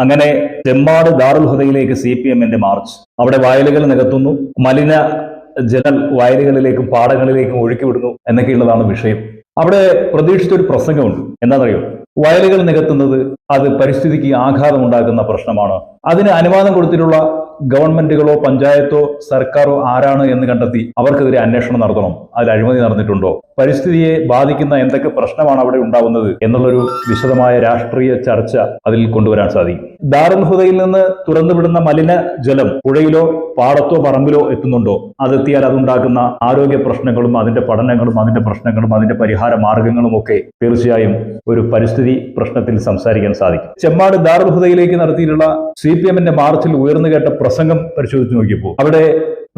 അങ്ങനെ ചെമ്മാട് ദാറുൽ ഹുദയിലേക്ക് C P എമ്മിന്റെ മാർച്ച്. അവിടെ വയലുകൾ നികത്തുന്നു. മലിന ജനൽ വയലുകളിലേക്കും പാടങ്ങളിലേക്കും ഒഴുക്കി വിടുന്നു എന്നൊക്കെയുള്ളതാണ് വിഷയം. അവിടെ പ്രതീക്ഷിച്ചൊരു പ്രസംഗമുണ്ട്. എന്താണെന്നറിയോ? വയലുകൾ നികത്തുന്നത് അത് പരിസ്ഥിതിക്ക് ആഘാതം ഉണ്ടാക്കുന്ന പ്രശ്നമാണ്. അതിന് അനുവാദം കൊടുത്തിട്ടുള്ള ഗവൺമെന്റുകളോ പഞ്ചായത്തോ സർക്കാരോ ആരാണ് എന്ന് കണ്ടെത്തി അവർക്കെതിരെ അന്വേഷണം നടത്തണം. അതിൽ അഴിമതി നടന്നിട്ടുണ്ടോ? പരിസ്ഥിതിയെ ബാധിക്കുന്ന എന്തൊക്കെ പ്രശ്നമാണ് അവിടെ ഉണ്ടാവുന്നത് എന്നുള്ളൊരു വിശദമായ രാഷ്ട്രീയ ചർച്ച അതിൽ കൊണ്ടുവരാൻ സാധിക്കും. ദാറുൽ ഹുദയിൽ നിന്ന് തുറന്നുവിടുന്ന മലിന ജലം പുഴയിലോ പാടത്തോ പറമ്പിലോ എത്തുന്നുണ്ടോ? അതെത്തിയാൽ അതുണ്ടാക്കുന്ന ആരോഗ്യ പ്രശ്നങ്ങളും അതിന്റെ പഠനങ്ങളും അതിന്റെ പ്രശ്നങ്ങളും അതിന്റെ പരിഹാര മാർഗങ്ങളും ഒക്കെ തീർച്ചയായും ഒരു പരിസ്ഥിതി പ്രശ്നത്തിൽ സംസാരിക്കാൻ സാധിക്കും. ചെമ്മാട് ദാറുൽ ഹുദയിലേക്ക് നടത്തിയിട്ടുള്ള സി പി എമ്മിന്റെ മാർച്ചിൽ ഉയർന്നു കേട്ട പ്രസംഗം പരിശോധിച്ചു നോക്കിയപ്പോൾ അവിടെ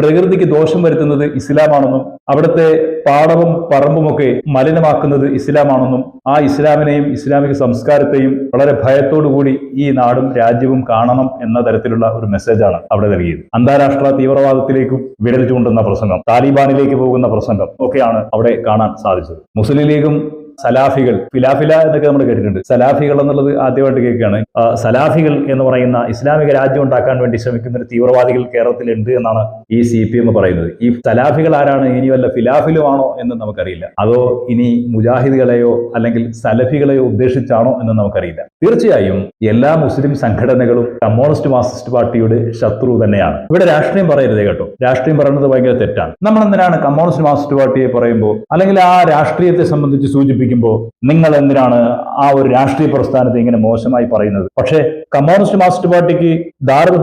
പ്രകൃതിക്ക് ദോഷം വരുത്തുന്നത് ഇസ്ലാമാണെന്നും അവിടുത്തെ പാടവും പറമ്പുമൊക്കെ മലിനമാക്കുന്നത് ഇസ്ലാമാണെന്നും ആ ഇസ്ലാമിനെയും ഇസ്ലാമിക സംസ്കാരത്തെയും വളരെ ഭയത്തോടുകൂടി ഈ നാടും രാജ്യവും കാണണം എന്ന തരത്തിലുള്ള ഒരു മെസ്സേജാണ് അവിടെ നൽകിയത്. അന്താരാഷ്ട്ര തീവ്രവാദത്തിലേക്കും വിരൽ ചൂണ്ടുന്ന പ്രസംഗം താലിബാനിലേക്ക് പോകുന്ന പ്രസംഗം ഒക്കെയാണ് അവിടെ കാണാൻ സാധിച്ചത്. മുസ്ലിം ലീഗും സലാഫികൾ ഫിലാഫില എന്നൊക്കെ നമ്മൾ കേട്ടിട്ടുണ്ട്. സലാഫികൾ എന്നുള്ളത് ആദ്യമായിട്ട് കേൾക്കുകയാണ്. സലാഫികൾ എന്ന് പറയുന്ന ഇസ്ലാമിക രാജ്യം ഉണ്ടാക്കാൻ വേണ്ടി ശ്രമിക്കുന്ന ഒരു തീവ്രവാദികൾ കേരളത്തിലുണ്ട് എന്നാണ് ഈ സി പി എം പറയുന്നത്. ഈ സലാഫികൾ ആരാണ്? ഇനി വല്ല ഫിലാഫിലുമാണോ എന്ന് നമുക്കറിയില്ല. അതോ ഇനി മുജാഹിദുകളെയോ അല്ലെങ്കിൽ സലഫികളെയോ ഉദ്ദേശിച്ചാണോ എന്ന് നമുക്കറിയില്ല. തീർച്ചയായും എല്ലാ മുസ്ലിം സംഘടനകളും കമ്മ്യൂണിസ്റ്റ് മാർക്സിസ്റ്റ് പാർട്ടിയുടെ ശത്രു തന്നെയാണ്. ഇവിടെ രാഷ്ട്രീയം പറയരുത് കേട്ടോ. രാഷ്ട്രീയം പറയുന്നത് ഭയങ്കര തെറ്റാണ്. നമ്മൾ എന്തിനാണ് കമ്മ്യൂണിസ്റ്റ് മാർക്സിസ്റ്റ് പാർട്ടിയെ പറയുമ്പോൾ അല്ലെങ്കിൽ ആ രാഷ്ട്രീയത്തെ സംബന്ധിച്ച് സൂചിപ്പിക്കുമ്പോൾ നിങ്ങൾ എന്തിനാണ് ആ ഒരു രാഷ്ട്രീയ പ്രസ്ഥാനത്തെ ഇങ്ങനെ മോശമായി പറയുന്നത്? പക്ഷേ കമ്മ്യൂണിസ്റ്റ് മാർക്സിസ്റ്റ് പാർട്ടിക്ക് ദാറുൽ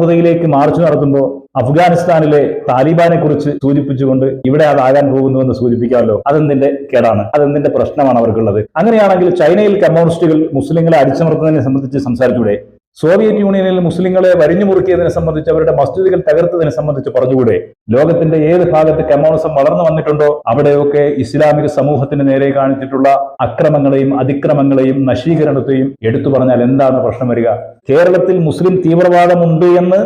മാർച്ച് നടത്തുമ്പോൾ അഫ്ഗാനിസ്ഥാനിലെ താലിബാനെ കുറിച്ച് സൂചിപ്പിച്ചുകൊണ്ട് ഇവിടെ അതാകാൻ പോകുന്നുവെന്ന് സൂചിപ്പിക്കാമല്ലോ. അതെന്തിന്റെ കേടാണ്? അതെന്തിന്റെ പ്രശ്നമാണ് അവർക്കുള്ളത്? അങ്ങനെയാണെങ്കിൽ ചൈനയിൽ കമ്മ്യൂണിസ്റ്റുകൾ മുസ്ലിങ്ങളെ അടിച്ചമർത്തുന്നതിനെ സംബന്ധിച്ച് സംസാരിച്ചൂടെ? സോവിയറ്റ് യൂണിയനിൽ മുസ്ലിങ്ങളെ വരിഞ്ഞു മുറുക്കിയതിനെ സംബന്ധിച്ച് അവരുടെ മസ്ജിദുകൾ തകർത്തതിനെ സംബന്ധിച്ച് പറഞ്ഞുകൂടെ? ലോകത്തിന്റെ ഏത് ഭാഗത്ത് കമ്മ്യൂണിസം വളർന്നു വന്നിട്ടുണ്ടോ? അവിടെയൊക്കെ ഇസ്ലാമിക സമൂഹത്തിന് നേരെ കാണിച്ചിട്ടുള്ള അക്രമങ്ങളെയും അതിക്രമങ്ങളെയും നശീകരണത്തെയും എടുത്തു പറഞ്ഞാൽ എന്താണ് പ്രശ്നം വരിക? കേരളത്തിൽ മുസ്ലിം തീവ്രവാദമുണ്ട് എന്ന്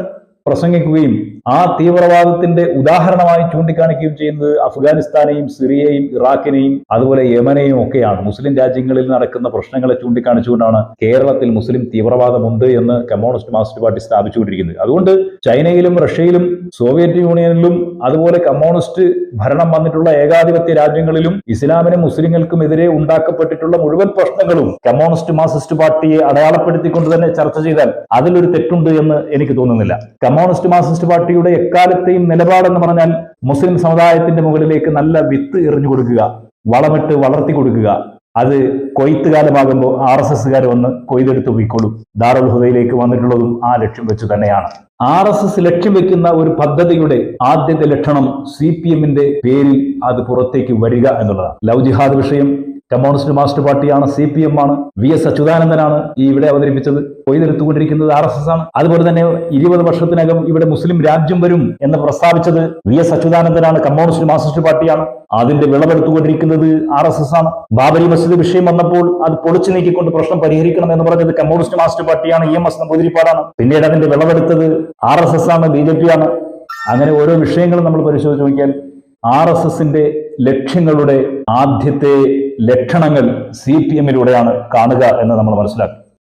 പ്രസംഗിക്കുകയും ആ തീവ്രവാദത്തിന്റെ ഉദാഹരണമായി ചൂണ്ടിക്കാണിക്കുകയും ചെയ്യുന്നത് അഫ്ഗാനിസ്ഥാനെയും സിറിയയും ഇറാഖിനെയും അതുപോലെ യമനെയും ഒക്കെയാണ്. മുസ്ലിം രാജ്യങ്ങളിൽ നടക്കുന്ന പ്രശ്നങ്ങളെ ചൂണ്ടിക്കാണിച്ചുകൊണ്ടാണ് കേരളത്തിൽ മുസ്ലിം തീവ്രവാദമുണ്ട് എന്ന് കമ്മ്യൂണിസ്റ്റ് മാർക്സിസ്റ്റ് പാർട്ടി സ്ഥാപിച്ചുകൊണ്ടിരിക്കുന്നത്. അതുകൊണ്ട് ചൈനയിലും റഷ്യയിലും സോവിയറ്റ് യൂണിയനിലും അതുപോലെ കമ്മ്യൂണിസ്റ്റ് ഭരണം വന്നിട്ടുള്ള ഏകാധിപത്യ രാജ്യങ്ങളിലും ഇസ്ലാമിനും മുസ്ലിങ്ങൾക്കും എതിരെ ഉണ്ടാക്കപ്പെട്ടിട്ടുള്ള മുഴുവൻ പ്രശ്നങ്ങളും കമ്മ്യൂണിസ്റ്റ് മാർക്സിസ്റ്റ് പാർട്ടിയെ അടയാളപ്പെടുത്തിക്കൊണ്ട് തന്നെ ചർച്ച ചെയ്താൽ അതിലൊരു തെറ്റുണ്ട് എന്ന് എനിക്ക് തോന്നുന്നില്ല. കമ്മ്യൂണിസ്റ്റ് മാർക്സിസ്റ്റ് പാർട്ടിയുടെ എക്കാലത്തെയും നിലപാടെന്ന് പറഞ്ഞാൽ മുസ്ലിം സമുദായത്തിന്റെ മുകളിലേക്ക് നല്ല വിത്ത് എറിഞ്ഞു കൊടുക്കുക വളമിട്ട് വളർത്തി കൊടുക്കുക. അത് കൊയ്ത്ത് കാലമാകുമ്പോൾ ആർ എസ് എസ്സുകാർ വന്ന് കൊയ്തെടുത്ത് പോയിക്കൊള്ളും ദാറുൽ ഹുദയിലേക്ക് വന്നിട്ടുള്ളതും ആ ലക്ഷ്യം വെച്ച് തന്നെയാണ്. ആർ എസ് എസ് ലക്ഷ്യം വെക്കുന്ന ഒരു പദ്ധതിയുടെ ആദ്യത്തെ ലക്ഷണം സി പി എമ്മിന്റെ പേരിൽ അത് പുറത്തേക്ക് വരിക എന്നുള്ളതാണ്. ലവ് ജിഹാദ് വിഷയം കമ്മ്യൂണിസ്റ്റ് മാസ്റ്റർ പാർട്ടിയാണ് സി പി എം ആണ് വി എസ് അച്യുതാനന്ദനാണ് ഈ ഇവിടെ അവതരിപ്പിച്ചത് കൊയ്തെടുത്തുകൊണ്ടിരിക്കുന്നത് ആർ എസ് എസ് ആണ്. അതുപോലെ തന്നെ ഇരുപത് വർഷത്തിനകം ഇവിടെ മുസ്ലിം രാജ്യം വരും എന്ന് പ്രസ്താവിച്ചത് വി എസ് അച്യുതാനന്ദനാണ് കമ്മ്യൂണിസ്റ്റ് മാർക്സിസ്റ്റ് പാർട്ടിയാണ്. അതിന്റെ വിളവെടുത്തുകൊണ്ടിരിക്കുന്നത് ആർ എസ് എസ് ആണ്. ബാബരി മസ്ജിദ് വിഷയം വന്നപ്പോൾ അത് പൊളിച്ചു നീക്കിക്കൊണ്ട് പ്രശ്നം പരിഹരിക്കണം എന്ന് പറഞ്ഞത് കമ്മ്യൂണിസ്റ്റ് മാസ്റ്റർ പാർട്ടിയാണ് ഇ എം എസ് നമ്പൂതിരിപ്പാടാണ് പിന്നീട് അതിന്റെ വിളവെടുത്തത് ആർ എസ് എസ് ആണ് ബി ജെ പി ആണ്. അങ്ങനെ ഓരോ വിഷയങ്ങളും നമ്മൾ പരിശോധിച്ച് നോക്കിയാൽ ആർ എസ് എസിന്റെ ലക്ഷ്യങ്ങളുടെ ആദ്യത്തെ ലക്ഷണങ്ങൾ സി പി എമ്മിലൂടെയാണ് കാണുക എന്ന് നമ്മൾ മനസ്സിലാക്കും.